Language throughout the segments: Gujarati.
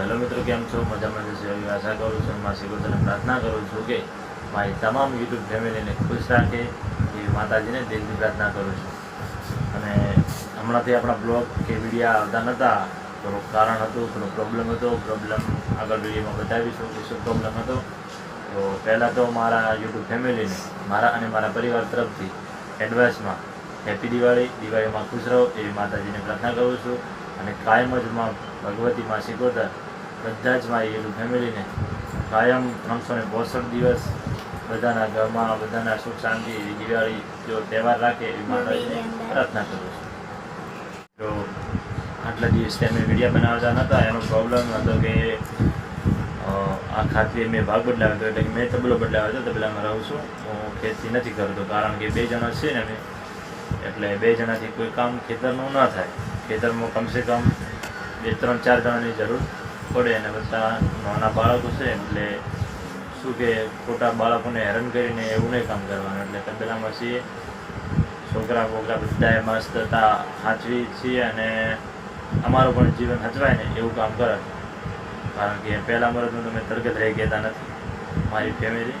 હેલો મિત્રો, કેમ છો? મજામાં જશે એવી આશા કરું છું માસી ગોતને પ્રાર્થના કરું છું કે મારી તમામ યુટ્યુબ ફેમિલીને ખુશ રાખે, એવી માતાજીને દિલથી પ્રાર્થના કરું છું. અને હમણાંથી આપણા બ્લોગ કે વિડીયા આવતા નહોતા થોડુંક કારણ હતું, થોડો પ્રોબ્લેમ હતો. પ્રોબ્લેમ આગળ વિડીયોમાં બતાવીશું કે શું પ્રોબ્લેમ હતો. તો પહેલાં તો મારા યુટ્યુબ ફેમિલીને, મારા અને મારા પરિવાર તરફથી એડવાઇસમાં હેપી દિવાળી દિવાળીમાં ખુશ રહો, એવી માતાજીને પ્રાર્થના કરું છું. અને કાયમ જ માં ભગવતી માં શીખોતર બધા જ મારી ફેમિલીને કાયમ ત્રણસો ને બોસઠ દિવસ બધાના ઘરમાં બધાના સુખ શાંતિ દિવાળી જો તહેવાર રાખે એવી માતાજીને પ્રાર્થના કરું છું. તો આટલા દિવસથી અમે વીડિયો બનાવતા નહોતા એનો પ્રોબ્લેમ હતો કે આ ખાતરી મેં ભાગ બદલાવ્યો હતો એટલે કે મેં તબલો બદલાવ્યો હતો તબલામાં રહું છું. હું ખેતી નથી કરતો કારણ કે બે જણા છે ને અમે એટલે બે જણાથી કોઈ કામ ખેતરનું ના થાય. ખેતરમાં કમસે કમ બે ત્રણ ચાર જણાની જરૂર. પડે અને બધા નાના બાળકો છે, એટલે શું કે ખોટા બાળકોને હેરાન કરીને એવું નહીં કામ કરવાનું. એટલે તબેલામાં છીએ. છોકરા બોકરા બધાએ મસ્ત હતા સાચવી છીએ અને અમારું પણ જીવન હચવાય ને એવું કામ કરે. કારણ કે પહેલાં મરદનું તમે તરગત રહી ગયા નથી, મારી ફેમિલી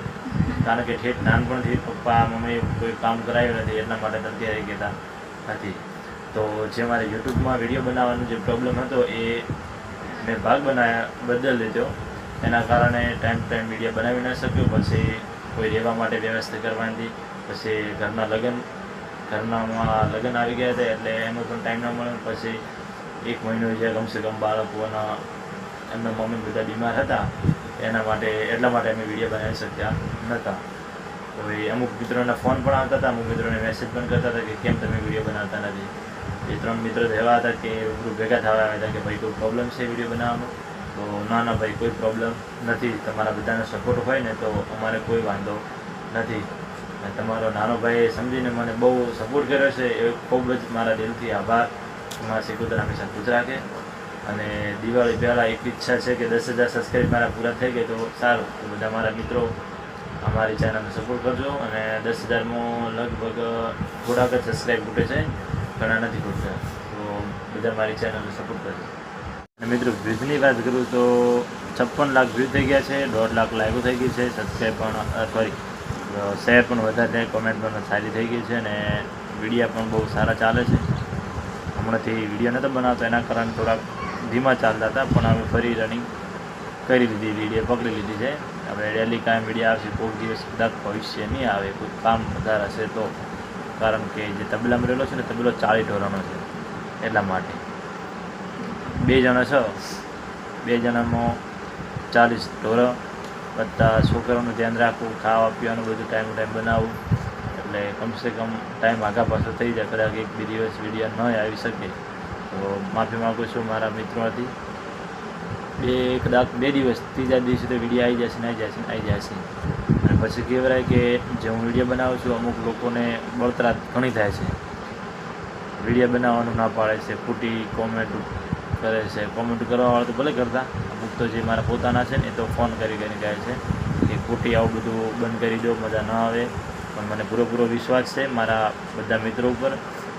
કારણ કે ઠેઠ નાનપણથી પપ્પા, મમ્મી કોઈ કામ કરાયું નથી એટલા માટે તરગી રહી ગયા નથી. તો જે મારે યુટ્યુબમાં વીડિયો બનાવવાનો જે પ્રોબ્લેમ હતો એ મેં ભાગ બનાવ્યા બદલ લીધો. એના કારણે ટાઈમ ટાઈમ વીડિયો બનાવી ન શક્યો. પછી કોઈ રહેવા માટે વ્યવસ્થા કરવાની પછી ઘરના લગ્ન, ઘરનામાં લગ્ન આવી ગયા હતા એટલે એનો પણ ટાઈમ ના મળે પછી એક મહિનો જે કમસે કમ બાળકોના એમના મમ્મી બધા બીમાર હતા. એના માટે, એટલા માટે અમે વીડિયો બનાવી શક્યા નહોતા હવે અમુક મિત્રોના ફોન પણ આવતા હતા. અમુક મિત્રોને મેસેજ પણ કરતા હતા કે કેમ તમે વીડિયો બનાવતા નથી. એ ત્રણ મિત્રો રહેવા હતા કે રૂબરૂ ભેગા થવા આવ્યા હતા કે ભાઈ કોઈ પ્રોબ્લેમ છે વીડિયો બનાવવામાં? તો ના ના ભાઈ, કોઈ પ્રોબ્લેમ નથી. તમારા બધાનો સપોર્ટ હોય ને તો અમારે કોઈ વાંધો નથી. અને તમારો નાનો ભાઈ સમજીને મને બહુ સપોર્ટ કર્યો છે. એ ખૂબ જ મારા દિલથી આભાર. મારા શીખોતર હંમેશા ખુશ રાખે. અને દિવાળી પહેલાં એક ઈચ્છા છે કે દસ હજાર સબસ્ક્રાઈબ મારા પૂરા થઈ ગયા તો સારું. તો બધા મારા મિત્રો અમારી ચેનલને સપોર્ટ કરજો. અને દસ હજારમાં લગભગ થોડાક જ સબસ્ક્રાઈબ ખૂટે છે. ઘણા નથી ખૂટતા. તો બધા મારી ચેનલને સપોર્ટ કરજો. અને મિત્રો વ્યૂઝની વાત કરું તો છપ્પન લાખ વ્યૂ થઈ ગયા છે, દોઢ લાખ લાઈકો થઈ ગઈ છે સબસ્ક્રાઈબ પણ સોરી શેર પણ વધારે થાય કોમેન્ટ પણ સારી થઈ ગઈ છે અને વિડીયા પણ બહુ સારા ચાલે છે. હમણાંથી વીડિયો નહોતો બનાવતો, એના કારણે થોડાક ધીમા ચાલતા હતા, પણ હવે ફરી રનિંગ કરી લીધી વીડિયો પકડી લીધી છે. હવે ડેલી કાંઈ વીડિયો આવશે કોઈક દિવસ કદાચ ભવિષ્ય નહીં આવે, કોઈ કામ વધારે હશે તો. કારણ કે જે તબલામાં મરેલો છે ને, તબલો ચાળી ઢોરાનો છે, એટલા માટે. બે જણા છો? બે જણામાં ચાલીસ ઢોરો બધા છોકરાઓનું ધ્યાન રાખવું, ખાવા પીવાનું બધું ટાઈમ ટાઈમ બનાવવું, એટલે કમસે કમ ટાઈમ આગા પાછો થઈ જાય, કદાચ એક બે દિવસ વીડિયો ન આવી શકે. તો માફી માગું છું મારા મિત્રોથી બે કદાચ બે દિવસ ત્રીજા દિવસે તો વીડિયો આવી જશે ને, આવી જશે ને, આવી જશે. પછી કહેવાય કે જે હું વીડિયો બનાવું છું, અમુક લોકોને બળતરા ઘણી થાય છે. વીડિયો બનાવવાનું ના પાડે છે, ખોટી કોમેન્ટ કરે છે. કોમેન્ટ કરવાવાળા તો ભલે કરતા, અમુક તો જે મારા પોતાના છે ને, એ તો ફોન કરી કરીને કહે છે કે ખોટી આવું બધું બંધ કરી દો, મજા ન આવે. પણ મને પૂરેપૂરો વિશ્વાસ છે મારા બધા મિત્રો ઉપર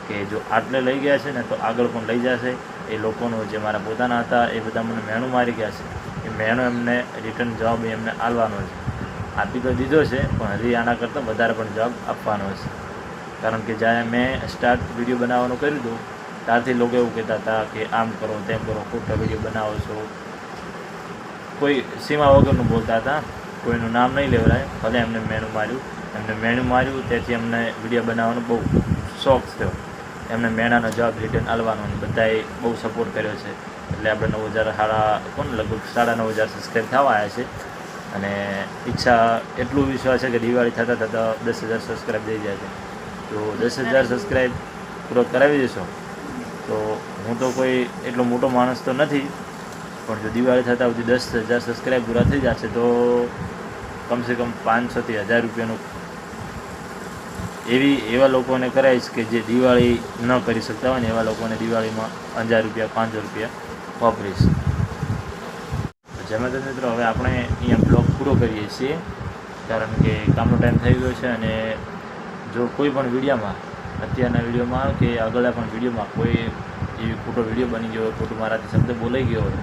કે જો આટલે લઈ ગયા છે ને, તો આગળ પણ લઈ જશે. એ લોકોનો જે મારા પોતાના હતા, એ બધા મને મહેણું મારી ગયા છે. એ મહેણું એમને રિટર્ન જવાબ એમને આલવાનો છે. આપી તો દીધો છે, પણ હજી આના કરતાં વધારે પણ જવાબ આપવાનો છે. કારણ કે જ્યારે મેં સ્ટાર્ટ વીડિયો બનાવવાનું કર્યું હતું, ત્યારથી લોકો એવું કહેતા હતા કે આમ કરો, તેમ કરો, ખોટા વીડિયો બનાવો છો. કોઈ સીમા વગરનું બોલતા હતા, કોઈનું નામ નહીં લેવડાય ભલે એમને મેણું માર્યું. એમને મેણું માર્યું, તેથી એમને વીડિયો બનાવવાનો બહુ શોખ થયો. એમને મેણાનો જવાબ રિટર્ન આલવાનો બધાએ બહુ સપોર્ટ કર્યો છે. એટલે આપણે નવ હજાર સાડા, કોણ, લગભગ સાડા નવ હજાર સબસ્ક્રાઈબ થવા આવ્યા છે. અને ઈચ્છા એટલું વિશ્વાસ છે કે દિવાળી થતાં થતાં દસ હજાર સબસ્ક્રાઈબ થઈ જાય છે. તો દસ હજાર સબસ્ક્રાઈબ પૂરો કરાવી દેશો. તો હું તો કોઈ એટલો મોટો માણસ તો નથી, પણ જો દિવાળી થતાં સુધી દસ હજાર સબસ્ક્રાઈબ પૂરા થઈ જશે તો કમસે કમ પાંચસોથી હજાર રૂપિયાનું એવી, એવા લોકોને કરાવીશ કે જે દિવાળી ન કરી શકતા હોય ને એવા લોકોને દિવાળીમાં હજાર રૂપિયા, પાંચસો રૂપિયા વાપરીશ. જેમાં મિત્રો, હવે આપણે અહીંયા પૂરો કરીએ છીએ. કારણ કે કામનો ટાઈમ થઈ ગયો છે અને જો કોઈ પણ વિડીયોમાં, અત્યારના વિડીયોમાં કે આગળના પણ વિડીયોમાં કોઈ એવી ખોટો વીડિયો બની ગયો હોય, ખોટું મારાથી શબ્દ બોલાઈ ગયો હોય,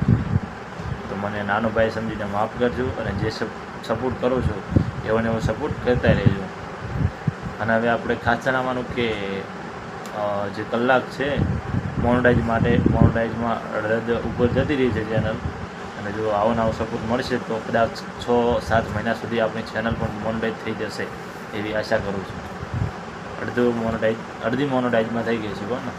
તો મને નાનો ભાઈ સમજીને માફ કરજો અને જે સપોર્ટ કરો છો એવો ને એવો સપોર્ટ કરતા રહેજો. અને હવે આપણે ખાસ જણાવવાનું કે જે કલાક છે મોનોટાઈઝ માટે મોનોટાઈઝમાં રદ ઉપર જતી રહી છે ચેનલ અને જો આવો નવો સપોર્ટ મળશે તો કદાચ છ, સાત મહિના સુધી આપણી ચેનલ પણ મોનોટાઈઝ થઈ જશે એવી આશા કરું છું. અડધું મોનોટાઈઝ અડધી મોનોટાઈઝમાં થઈ ગઈ છે કોણ